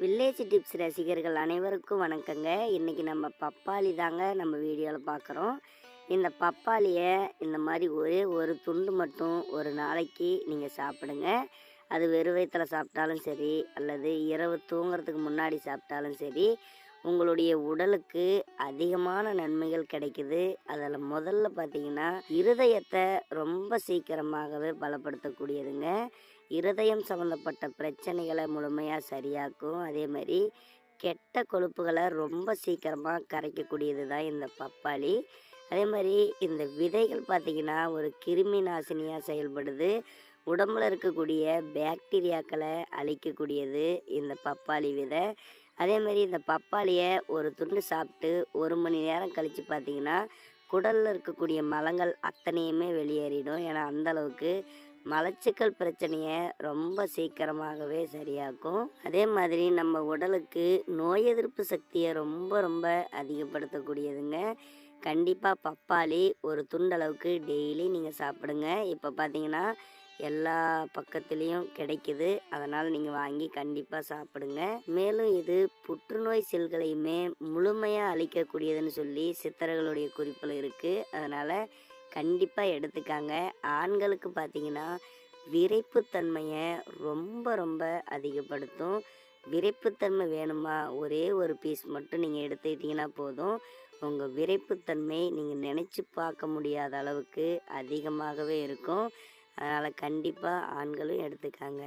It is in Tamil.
வில்லேஜ் டிப்ஸ் ரசிகர்கள் அனைவருக்கும் வணக்கங்க. இன்றைக்கி நம்ம பப்பாளி தாங்க நம்ம வீடியோவில் பார்க்குறோம் இந்த பப்பாளியை இந்த மாதிரி ஒரே ஒரு துண்டு மட்டும் ஒரு நாளைக்கு நீங்கள் சாப்பிடுங்க. அது வெறும் வயிற்றில் சாப்பிட்டாலும் சரி அல்லது இரவு தூங்குறதுக்கு முன்னாடி சாப்பிட்டாலும் சரி உங்களுடைய உடலுக்கு அதிகமான நன்மைகள் கிடைக்குது. அதில் முதல்ல பார்த்தீங்கன்னா இருதயத்தை ரொம்ப சீக்கிரமாகவே பலப்படுத்தக்கூடியதுங்க. இருதயம் சம்மந்தப்பட்ட பிரச்சனைகளை முழுமையாக சரியாக்கும். அதே மாதிரி கெட்ட கொழுப்புகளை ரொம்ப சீக்கிரமாக கரைக்கக்கூடியது தான் இந்த பப்பாளி. அதே மாதிரி இந்த விதைகள் பார்த்திங்கன்னா ஒரு கிருமி நாசினியாக செயல்படுது. உடம்புல இருக்கக்கூடிய பாக்டீரியாக்களை அழிக்கக்கூடியது இந்த பப்பாளி விதை. அதே மாதிரி இந்த பப்பாளியை ஒரு துண்டு சாப்பிட்டு ஒரு மணி நேரம் கழித்து பார்த்தீங்கன்னா குடலில் இருக்கக்கூடிய மலங்கள் அத்தனையுமே வெளியேறிடும். ஏன்னா அந்த அளவுக்கு மலச்சிக்கல் பிரச்சனையை ரொம்ப சீக்கிரமாகவே சரியாக்கும். அதே மாதிரி நம்ம உடலுக்கு நோய் எதிர்ப்பு சக்தியை ரொம்ப ரொம்ப அதிகப்படுத்தக்கூடியதுங்க. கண்டிப்பாக பப்பாளி ஒரு துண்டளவுக்கு டெய்லி நீங்கள் சாப்பிடுங்க. இப்போ பார்த்தீங்கன்னா எல்லா பக்கத்துலேயும் கிடைக்குது. அதனால் நீங்கள் வாங்கி கண்டிப்பாக சாப்பிடுங்க. மேலும் இது புற்றுநோய் செல்களையுமே முழுமையாக அழிக்கக்கூடியதுன்னு சொல்லி சித்தர்களுடைய குறிப்பில் இருக்குது அதனால் கண்டிப்பாக எடுத்துக்காங்க. ஆண்களுக்கு பார்த்தீங்கன்னா விரைப்புத்தன்மையை ரொம்ப ரொம்ப அதிகப்படுத்தும். விரைப்புத்தன்மை வேணுமா? ஒரே ஒரு பீஸ் மட்டும் நீங்கள் எடுத்துக்கிட்டிங்கன்னா போதும். உங்கள் விரைப்புத்தன்மை நீங்கள் நினச்சி பார்க்க முடியாத அளவுக்கு அதிகமாகவே இருக்கும். அதனால் கண்டிப்பாக ஆண்களும் எடுத்துக்காங்க.